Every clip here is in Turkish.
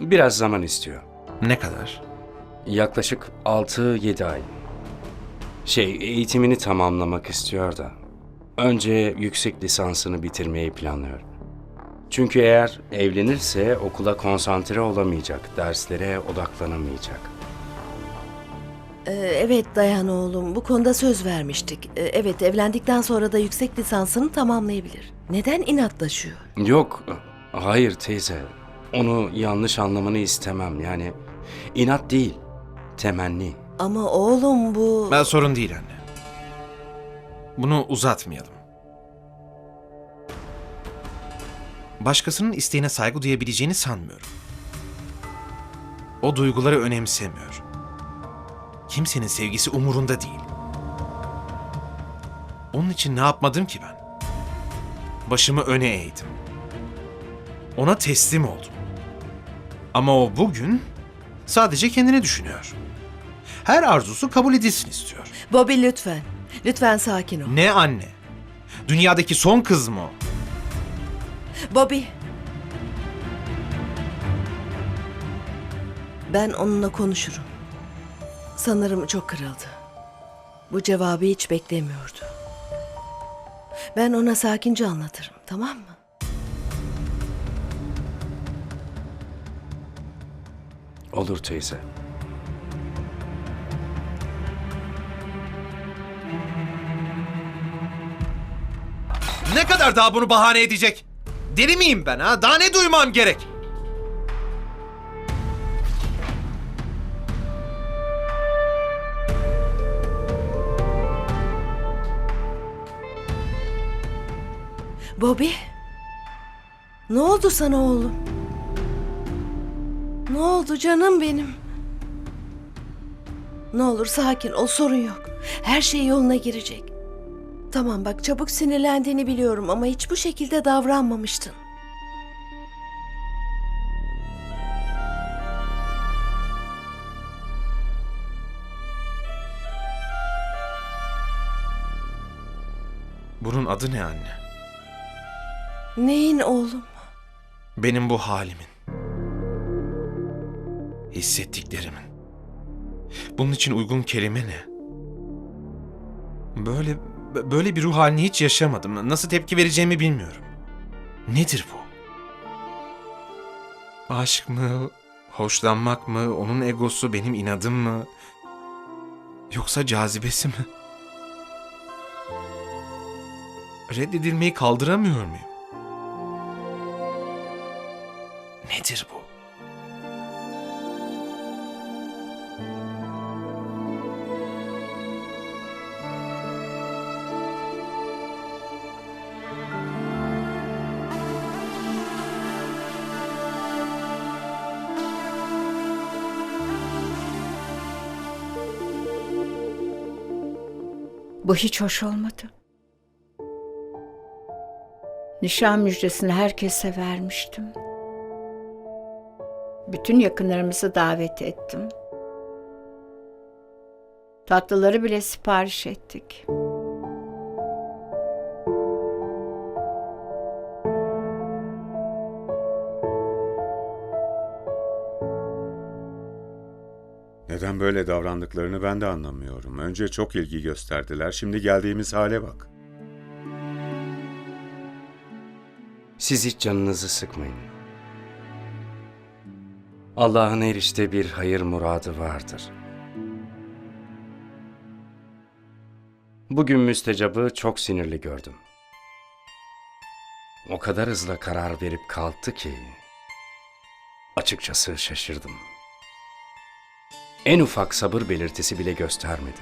Biraz zaman istiyor. Ne kadar? Yaklaşık 6-7 ay. Şey, eğitimini tamamlamak istiyor da. Önce yüksek lisansını bitirmeyi planlıyor. Çünkü eğer evlenirse okula konsantre olamayacak, derslere odaklanamayacak. Ee, evet Dayan oğlum, bu konuda söz vermiştik. Ee, evet, evlendikten sonra da yüksek lisansını tamamlayabilir. Neden inatlaşıyor? Yok, hayır teyze. Onu yanlış anlamanı istemem. Yani inat değil, temenni. Ama oğlum bu... Ben sorun değil anne. Bunu uzatmayalım. Başkasının isteğine saygı duyabileceğini sanmıyorum. O duyguları önemsemiyor. Kimsenin sevgisi umurunda değil. Onun için ne yapmadım ki ben? Başımı öne eğdim. Ona teslim oldum. Ama o bugün sadece kendini düşünüyor. Her arzusu kabul edilsin istiyor. Bobby lütfen. Lütfen sakin ol. Ne anne? Dünyadaki son kız mı o? Bobby. Ben onunla konuşurum. Sanırım çok kırıldı. Bu cevabı hiç beklemiyordu. Ben ona sakince anlatırım, tamam mı? Olur teyze. Ne kadar daha bunu bahane edecek? Deli miyim ben ha? Daha ne duymam gerek? Bobby. Ne oldu sana oğlum? Ne oldu canım benim? Ne olur sakin ol sorun yok. Her şey yoluna girecek. Tamam bak çabuk sinirlendiğini biliyorum ama hiç bu şekilde davranmamıştın. Bunun adı ne anne? Neyin oğlum? Benim bu halimin. Hissettiklerimin. Bunun için uygun kelime ne? Böyle böyle bir ruh halini hiç yaşamadım. Nasıl tepki vereceğimi bilmiyorum. Nedir bu? Aşk mı? Hoşlanmak mı? Onun egosu benim inadım mı? Yoksa cazibesi mi? Reddedilmeyi kaldıramıyor muyum? Nedir bu? Bu hiç hoş olmadı. Nişan müjdesini herkese vermiştim. Bütün yakınlarımızı davet ettim. Tatlıları bile sipariş ettik. Böyle davrandıklarını ben de anlamıyorum. Önce çok ilgi gösterdiler, şimdi geldiğimiz hale bak. Siz hiç canınızı sıkmayın. Allah'ın her işte bir hayır muradı vardır. Bugün müstecabı çok sinirli gördüm. O kadar hızla karar verip kalktı ki açıkçası şaşırdım. En ufak sabır belirtisi bile göstermedi.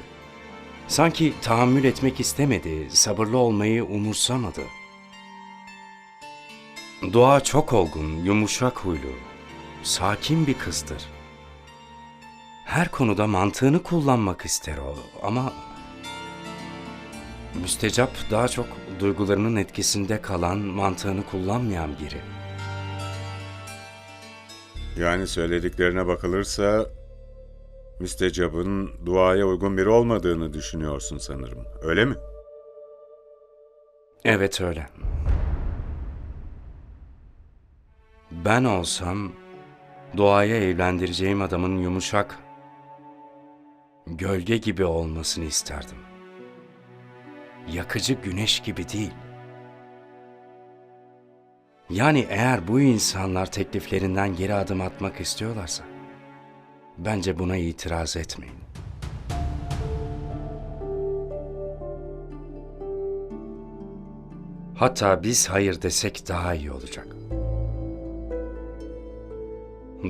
Sanki tahammül etmek istemedi, sabırlı olmayı umursamadı. Doğa çok olgun, yumuşak huylu, sakin bir kızdır. Her konuda mantığını kullanmak ister o ama müstecap daha çok duygularının etkisinde kalan, mantığını kullanmayan biri. Yani söylediklerine bakılırsa müstecabın duaya uygun biri olmadığını düşünüyorsun sanırım. Öyle mi? Evet öyle. Ben olsam Doğaya evlendireceğim adamın yumuşak, gölge gibi olmasını isterdim. Yakıcı güneş gibi değil. Yani eğer bu insanlar tekliflerinden geri adım atmak istiyorlarsa, bence buna itiraz etmeyin. Hatta biz hayır desek daha iyi olacak.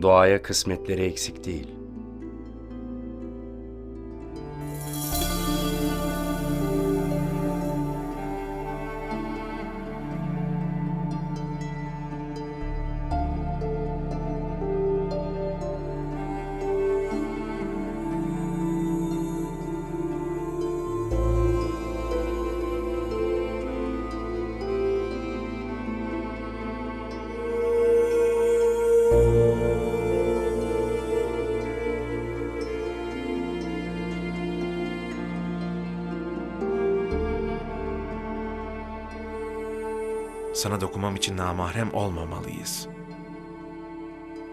Doğaya kısmetleri eksik değil. Sana dokunmam için namahrem olmamalıyız.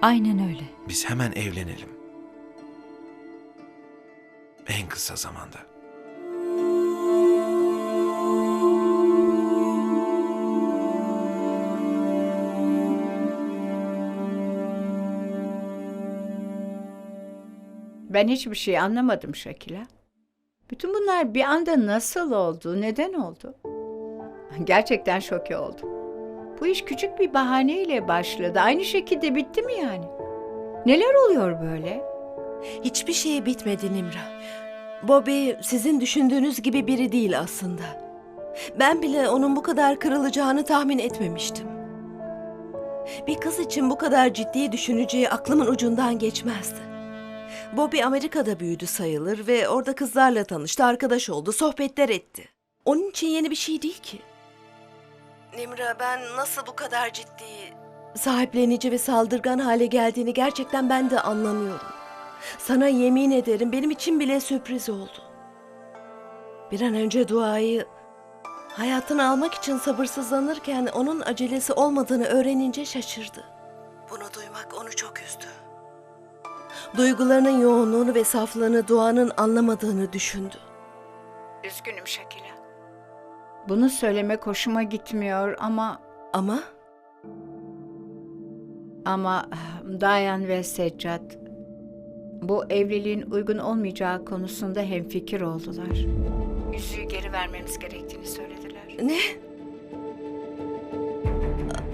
Aynen öyle. Biz hemen evlenelim. En kısa zamanda. Ben hiçbir şey anlamadım Şakila. Bütün bunlar bir anda nasıl oldu, neden oldu? Gerçekten şoke oldum. Bu iş küçük bir bahaneyle başladı. Aynı şekilde bitti mi yani? Neler oluyor böyle? Hiçbir şey bitmedi Nimra. Bobby sizin düşündüğünüz gibi biri değil aslında. Ben bile onun bu kadar kırılacağını tahmin etmemiştim. Bir kız için bu kadar ciddi düşüneceği aklımın ucundan geçmezdi. Bobby Amerika'da büyüdü sayılır ve orada kızlarla tanıştı, arkadaş oldu, sohbetler etti. Onun için yeni bir şey değil ki. Nimra ben nasıl bu kadar ciddi, sahiplenici ve saldırgan hale geldiğini gerçekten ben de anlamıyorum. Sana yemin ederim benim için bile sürpriz oldu. Bir an önce duayı hayatını almak için sabırsızlanırken onun acelesi olmadığını öğrenince şaşırdı. Bunu duymak onu çok üzdü. Duygularının yoğunluğunu ve saflığını duanın anlamadığını düşündü. Üzgünüm Şakila. Bunu söylemek hoşuma gitmiyor ama Ama ama Dayan ve Seccat bu evliliğin uygun olmayacağı konusunda hemfikir oldular. Yüzüğü geri vermemiz gerektiğini söylediler. ne?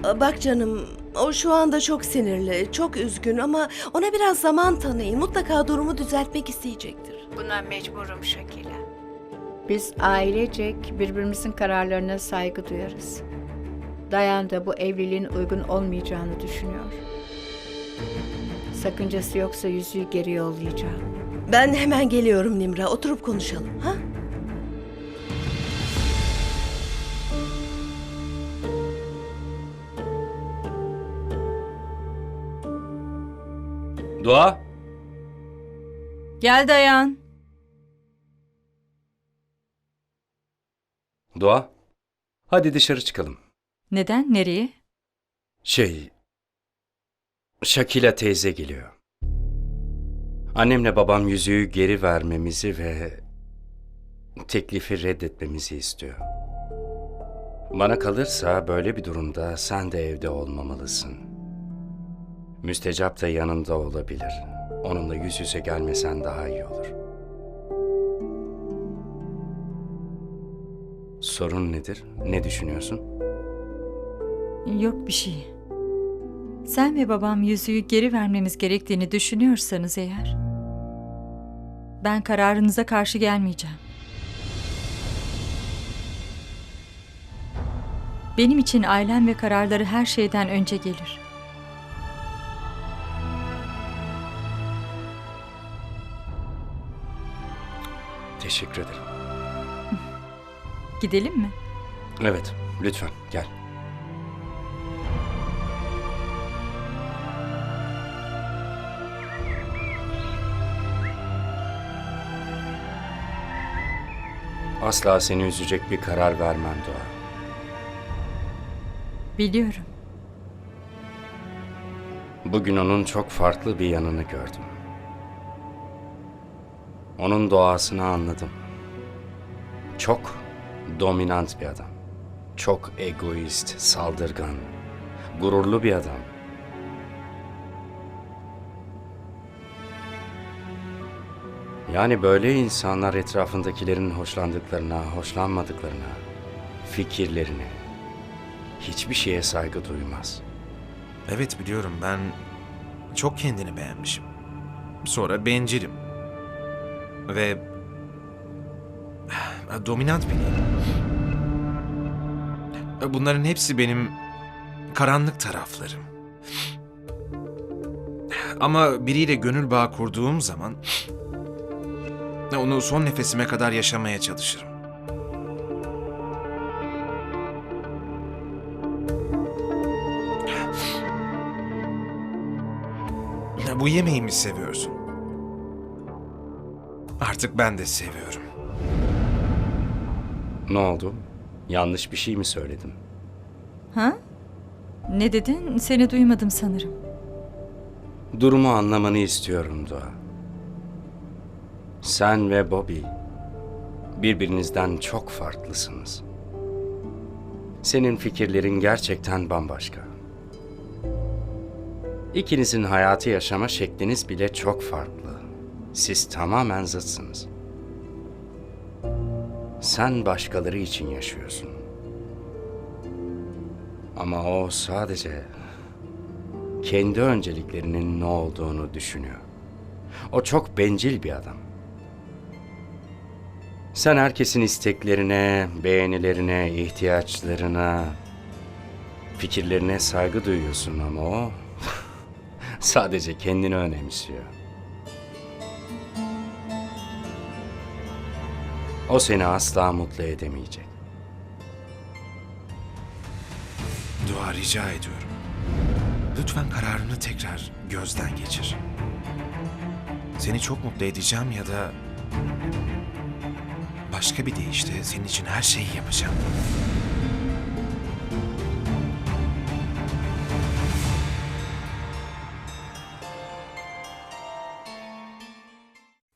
A- Bak canım, o şu anda çok sinirli, çok üzgün ama ona biraz zaman tanıyın. Mutlaka durumu düzeltmek isteyecektir. Buna mecburum Şakila. Biz ailecek birbirimizin kararlarına saygı duyarız. Dayan da bu evliliğin uygun olmayacağını düşünüyor. Sakıncası yoksa yüzüğü geri yollayacağım. Ben hemen geliyorum Nimra. Oturup konuşalım. Ha? Doğa, Gel dayan. Doğa. Hadi dışarı çıkalım. Neden? Nereye? Şey... Şakila teyze geliyor. Annemle babam yüzüğü geri vermemizi ve teklifi reddetmemizi istiyor. Bana kalırsa böyle bir durumda sen de evde olmamalısın. Müstecap da yanında olabilir. Onunla yüz yüze gelmesen daha iyi olur. Sorun nedir? Ne düşünüyorsun? Yok bir şey. Sen ve babam yüzüğü geri vermemiz gerektiğini düşünüyorsanız eğer... Ben kararınıza karşı gelmeyeceğim. Benim için ailem ve kararları her şeyden önce gelir. Teşekkür ederim. Gidelim mi? Evet, lütfen gel. Asla seni üzecek bir karar vermem Doğa. Biliyorum. Bugün onun çok farklı bir yanını gördüm. Onun doğasını anladım. Çok dominant bir adam. Çok egoist, saldırgan, gururlu bir adam. Yani böyle insanlar etrafındakilerin hoşlandıklarına, hoşlanmadıklarına, fikirlerine, hiçbir şeye saygı duymaz. Evet biliyorum ben çok kendini beğenmişim. Sonra bencilim. Ve dominant biriyim. Bunların hepsi benim karanlık taraflarım. Ama biriyle gönül bağı kurduğum zaman onu son nefesime kadar yaşamaya çalışırım. Bu yemeği mi seviyorsun? Artık ben de seviyorum. Ne oldu? Yanlış bir şey mi söyledim? Ha? Ne dedin? Seni duymadım sanırım. Durumu anlamanı istiyorum Doğa. Sen ve Bobby birbirinizden çok farklısınız. Senin fikirlerin gerçekten bambaşka. İkinizin hayatı yaşama şekliniz bile çok farklı. Siz tamamen zıtsınız. Sen başkaları için yaşıyorsun. Ama o sadece kendi önceliklerinin ne olduğunu düşünüyor. O çok bencil bir adam. Sen herkesin isteklerine, beğenilerine, ihtiyaçlarına, fikirlerine saygı duyuyorsun ama o sadece kendini önemsiyor. O seni asla mutlu edemeyecek. Dua rica ediyorum. Lütfen kararını tekrar gözden geçir. Seni çok mutlu edeceğim ya da başka bir deyişle senin için her şeyi yapacağım.